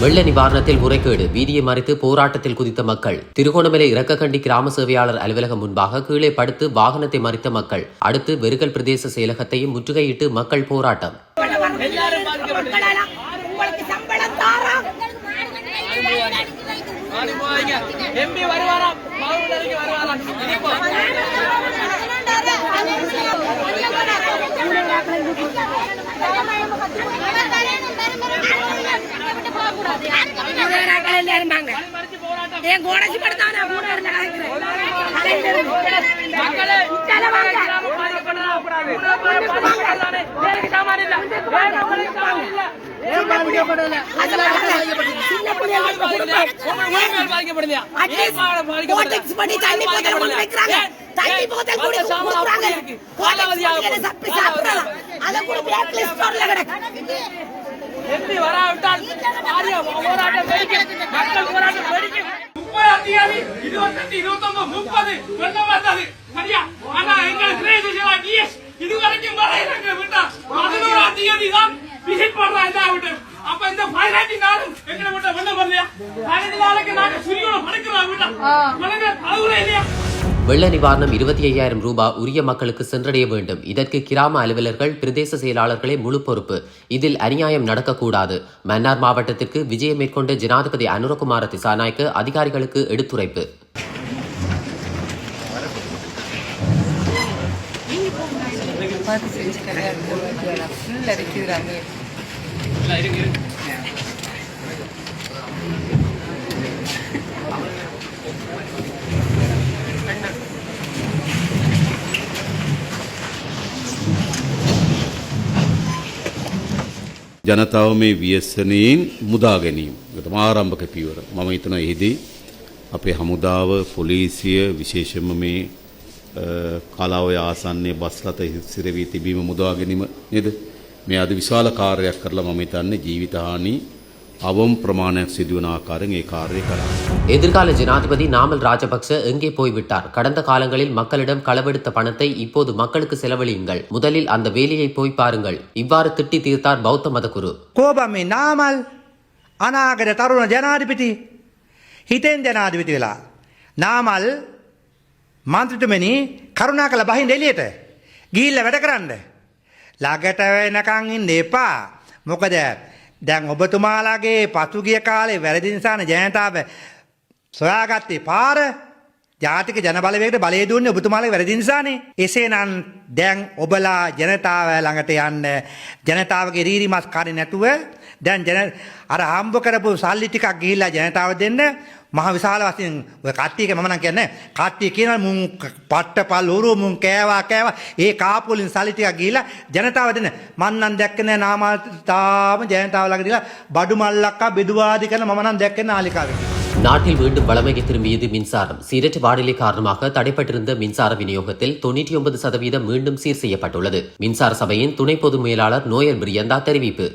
வெள்ள நிவாரணத்தில் முறைகேடு. வீதியை மறித்து போராட்டத்தில் குதித்த மக்கள். திருகோணமலை இறக்கக்கண்டி கிராம சேவையாளர் அலுவலகம் முன்பாக கீழே படுத்து வாகனத்தை மறித்த மக்கள். அடுத்து வெறுகல் பிரதேச செயலகத்தையும் முற்றுகையிட்டு மக்கள் போராட்டம். வருவாராம். இனிப்போ என் கோடசி படுத்தான கூட இருந்த பாதிக்கப்படாது. தண்ணி போத்தல் கூட கொடுக்குறாங்க. காலாவதியாக சப்பி சாப்பிடலாம். அதை கூட பிளாக் லிஸ்ட் ஸ்டோர்ல கிடக்கு. எம்பி வராவிட்டால் போராட்டம் வெடிக்கும். மக்கள் போராட்டம் வெடிக்கும். முப்பதாம் தேதி, இருபத்தெட்டு, இருபத்தொன்பது, முப்பது. வந்தது. சரியா? ஆனா எங்கள் கிரேசிகளா டிஎஸ் இதுவரைக்கும் வரையிறங்க விட்டா பதினோராம் தேதி தான் விசிட் பண்றா இந்த விட்டு அப்ப இந்த பதினஞ்சு நாளும் எங்களை விட்ட வெள்ளம் வரலையா? பதினஞ்சு நாளைக்கு நாங்க சுரியோட படுக்கிறோம் விட்டா மனமே அதுல இல்லையா? வெள்ள நிவாரணம் இருபத்தி ஐயாயிரம் ரூபாய் உரிய மக்களுக்கு சென்றடைய வேண்டும். இதற்கு கிராம அலுவலர்கள் பிரதேச செயலாளர்களே முழு பொறுப்பு. இதில் அநியாயம் நடக்கக்கூடாது. மன்னார் மாவட்டத்திற்கு விஜயம் மேற்கொண்ட ஜனாதிபதி அனுரகுமார திசாநாய்க்கு அதிகாரிகளுக்கு எடுத்துரைப்பு. ජනතාව මේ ව්‍යසනයෙන් මුදා ගැනීම. ඒකම ආරම්භක පියවර. මම හිතන එහිදී අපේ හමුදාව, පොලිසිය විශේෂයෙන්ම මේ කාලාවය ආසන්නයේ බස් රථ හිසිරවි තිබීම මුදා ගැනීම නේද? මේ අද විශාල කාර්යයක් කරලා මම හිතන්නේ ජීවිත හානි අවම් ප්‍රමාණයක් සිදුවන ආකාරයෙන් ඒ කාර්යය කරා. எதிர்கால ஜனாதிபதி நாமல் ராஜபக்ச எங்கே போய்விட்டார் கடந்த காலங்களில் மக்களிடம் களவெடுத்த பணத்தை இப்போது மக்களுக்கு செலவழியுங்கள் முதலில் அந்த வேலையை போய் பாருங்கள் இவ்வாறு திட்டி தீர்த்தார் பௌத்த மதகுரு කෝබ මේ නාමල් අනාගත තරුණ ජනාධිපති හිතෙන් ජනාධිපති වෙලා. නාමල් මන්ත්‍රතුමනි කරුණා කළ බහින් එලියට ගිල්ල වැඩ කරන්න. ළඟට වෙනකං ඉන්න එපා මොකද දැන් ඔබතුමාලාගේ පසුගිය කාලේ වැරදි නිසාන ජනතාව සොයාගත්තේ පාර ජාතික ජනබලවේගට බලය දුන්නේ ඔබතුමාලගේ වැරදි නිසානේ. එසේනම් දැන් ඔබලා ජනතාව ළඟට යන්න ජනතාවගේ රීරි මස් කාරේ නැතුව දැන් ජන අර හම්බ කරපු සල්ලි ටිකක් ගිහිල්ලා ජනතාව දෙන්න මහ විශාල වශයෙන් ඔය කට්ටියක මම නම් කියන්නේ කට්ටිය කියනවා මුන් පට්ටපල් උරු මුන් කෑවා කෑවා ඒ කාපු වලින් සල්ලි ටිකක් ගිහිල්ලා ජනතාව දෙන්න මන් නම් දැක්කේ නෑ නාමල් තාම ජනතාව ළඟට ගිහලා බඩු මල්ලක්කා බෙදුවාදි කරන මම නම් දැක්කේ නාලිකාවේ நாட்டில் மீண்டும் வளமைக்கு திரும்பியது மின்சாரம் சீரற்ற வானிலை காரணமாக தடைப்பட்டிருந்த மின்சார விநியோகத்தில் தொண்ணூற்றி ஒன்பது சதவீதம் மீண்டும் சீர் செய்யப்பட்டுள்ளது மின்சார சபையின் துணை பொது மேலாளர் நோயல் பிரியந்தா தெரிவிப்பு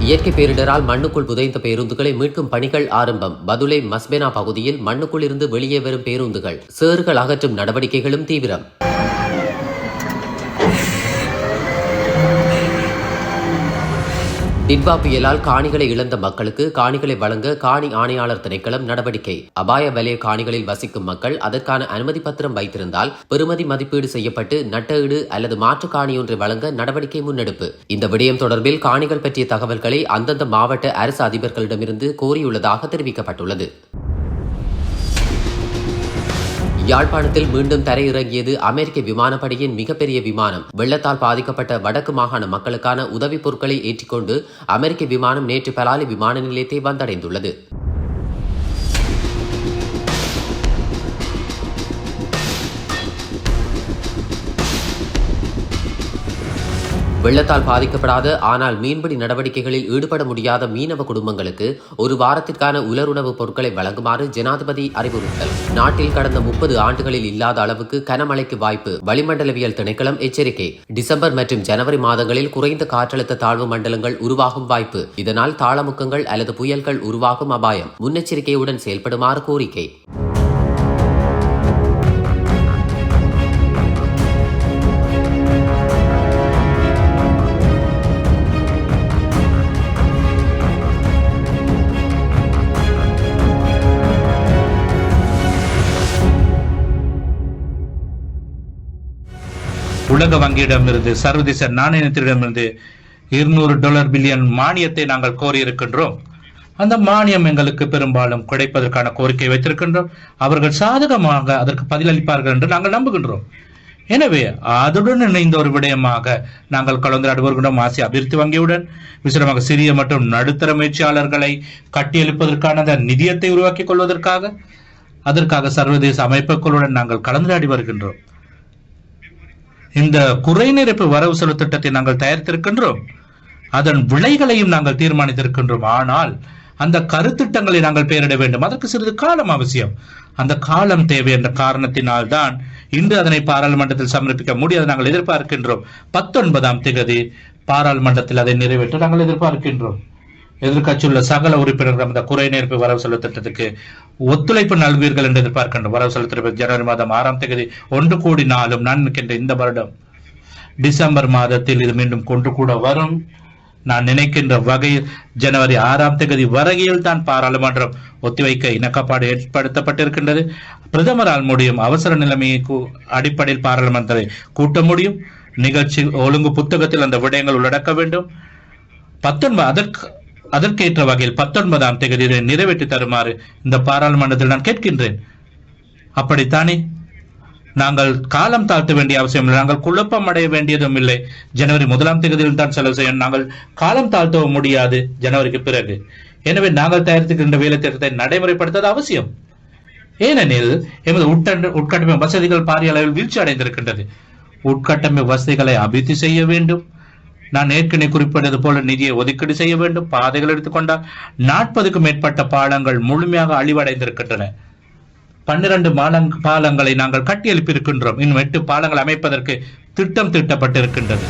இயற்கை பேரிடரால் மண்ணுக்குள் புதைந்த பேருந்துகளை மீட்கும் பணிகள் ஆரம்பம். பதுளை மஸ்பெனா பகுதியில் மண்ணுக்குள் இருந்து வெளியே வரும் பேருந்துகள். சேறுகள் அகற்றும் நடவடிக்கைகளும் தீவிரம். டிட்வா புயலால் காணிகளை இழந்த மக்களுக்கு காணிகளை வழங்க காணி ஆணையாளர் திணைக்களம் நடவடிக்கை. அபாய வலய காணிகளில் வசிக்கும் மக்கள் அதற்கான அனுமதி பத்திரம் வைத்திருந்தால் பெறுமதி மதிப்பீடு செய்யப்பட்டு நட்டஈடு அல்லது மாற்று காணி ஒன்றை வழங்க நடவடிக்கை முன்னெடுப்பு. இந்த விடயம் தொடர்பில் காணிகள் பற்றிய தகவல்களை அந்தந்த மாவட்ட அரசு அதிபர்களிடமிருந்து கோரியுள்ளதாக தெரிவிக்கப்பட்டுள்ளது. யாழ்ப்பாணத்தில் மீண்டும் தரையிறங்கியது அமெரிக்க விமானப்படையின் மிகப்பெரிய விமானம். வெள்ளத்தால் பாதிக்கப்பட்ட வடக்கு மாகாண மக்களுக்கான உதவிப் பொருட்களை ஏற்றிக்கொண்டு அமெரிக்க விமானம் நேற்று பலாலி விமான நிலையத்தை வந்தடைந்துள்ளது. வெள்ளத்தால் பாதிக்கப்படாத ஆனால் மீன்பிடி நடவடிக்கைகளில் ஈடுபட முடியாத மீனவ குடும்பங்களுக்கு ஒரு வாரத்திற்கான உலருணவுப் பொருட்களை வழங்குமாறு ஜனாதிபதி அறிவுறுத்தல். நாட்டில் கடந்த முப்பது ஆண்டுகளில் இல்லாத அளவுக்கு கனமழைக்கு வாய்ப்பு. வளிமண்டலவியல் திணைக்களம் எச்சரிக்கை. டிசம்பர் மற்றும் ஜனவரி மாதங்களில் குறைந்த காற்றழுத்த தாழ்வு மண்டலங்கள் உருவாகும் வாய்ப்பு. இதனால் தாளமுக்கங்கள் அல்லது புயல்கள் உருவாகும் அபாயம். முன்னெச்சரிக்கையுடன் செயல்படுமாறு கோரிக்கை. உலக வங்கியிடமிருந்து சர்வதேச நாணயத்திடமிருந்து இருநூறு டாலர் பில்லியன் மானியத்தை நாங்கள் கோரியிருக்கின்றோம். அந்த மானியம் எங்களுக்கு பெரும்பாலும் கிடைப்பதற்கான கோரிக்கை வைத்திருக்கின்றோம். அவர்கள் சாதகமாக அதற்கு பதிலளிப்பார்கள் என்று நாங்கள் நம்புகின்றோம். எனவே அதுடன் இணைந்த ஒரு விடயமாக நாங்கள் கலந்துரையாடி வருகின்றோம் ஆசிய அபிவிருத்தி வங்கியுடன் விசேடமாக சிறிய மற்றும் நடுத்தர முயற்சியாளர்களை கட்டியெழுப்பதற்கான அந்த நிதியத்தை உருவாக்கிக் கொள்வதற்காக அதற்காக சர்வதேச அமைப்புகளுடன் நாங்கள் கலந்துரையாடி வருகின்றோம். இந்த குறைநிரப்பு வரவு செலவு திட்டத்தை நாங்கள் தயாரித்திருக்கின்றோம். அதன் விலைகளையும் நாங்கள் தீர்மானித்திருக்கின்றோம். ஆனால் அந்த கருத்திட்டங்களை நாங்கள் பெயரிட வேண்டும். அதற்கு சிறிது காலம் அவசியம். அந்த காலம் தேவை என்ற காரணத்தினால் தான் இன்று அதனை பாராளுமன்றத்தில் சமர்ப்பிக்க முடியாது. நாங்கள் எதிர்பார்க்கின்றோம். பத்தொன்பதாம் திகதி பாராளுமன்றத்தில் அதை நிறைவேற்ற நாங்கள் எதிர்பார்க்கின்றோம். எதிர்க்கட்சியுள்ள சகல உறுப்பினர்கள் அந்த குறைநீர்ப்பு வரவு செலவு திட்டத்துக்கு ஒத்துழைப்பு நல்வீர்கள் என்று எதிர்பார்க்கின்ற வரவு செலவு திட்டம் ஜனவரி மாதம் ஆறாம் தேதி ஒன்று கோடி நாளும் நான் நினைக்கின்ற இந்த வருடம். டிசம்பர் மாதத்தில் இது மீண்டும் கொண்டு கூட வரும். நான் நினைக்கின்ற வகையில் ஜனவரி ஆறாம் தேதி வரையில் தான் பாராளுமன்றம் ஒத்திவைக்க இணக்கப்பாடு ஏற்படுத்தப்பட்டிருக்கின்றது. பிரதமரால் முடியும் அவசர நிலைமையை அடிப்படையில் பாராளுமன்றத்தை கூட்ட முடியும். நிகழ்ச்சி ஒழுங்கு புத்தகத்தில் அந்த விடயங்கள் உள்ளடக்க வேண்டும். பத்தொன்பது அதற்கு அதற்கேற்ற வகையில் பத்தொன்பதாம் தேதி நிறைவேற்றி தருமாறு இந்த பாராளுமன்றத்தில் நான் கேட்கின்றேன். அப்படித்தானே? நாங்கள் காலம் தாழ்த்த வேண்டிய அவசியம் இல்லை. நாங்கள் குழப்பம் அடைய வேண்டியதும் இல்லை. ஜனவரி முதலாம் தேதியில் தான் செலவு செய்ய நாங்கள் காலம் தாழ்த்தவும் முடியாது ஜனவரிக்கு பிறகு. எனவே நாங்கள் தயாரித்துக்கின்ற வேலை திட்டத்தை நடைமுறைப்படுத்துவது அவசியம். ஏனெனில் எமது உட்கட்டமை வசதிகள் பாரிய அளவில் வீழ்ச்சி அடைந்திருக்கின்றது உட்கட்டமை வசதிகளை அபிவிருத்தி செய்ய வேண்டும். நான் ஏற்கனவே குறிப்பிட்டது போல நிதியை ஒதுக்கீடு செய்ய வேண்டும் பாதைகள் எடுத்துக்கொண்டால் நாற்பதுக்கும் மேற்பட்ட பாலங்கள் முழுமையாக அழிவடைந்திருக்கின்றன. பன்னிரண்டு மாலங் பாலங்களை நாங்கள் கட்டியெழுப்பியிருக்கின்றோம். இன்னும் எட்டு பாலங்கள் அமைப்பதற்கு திட்டம் தீட்டப்பட்டிருக்கின்றது.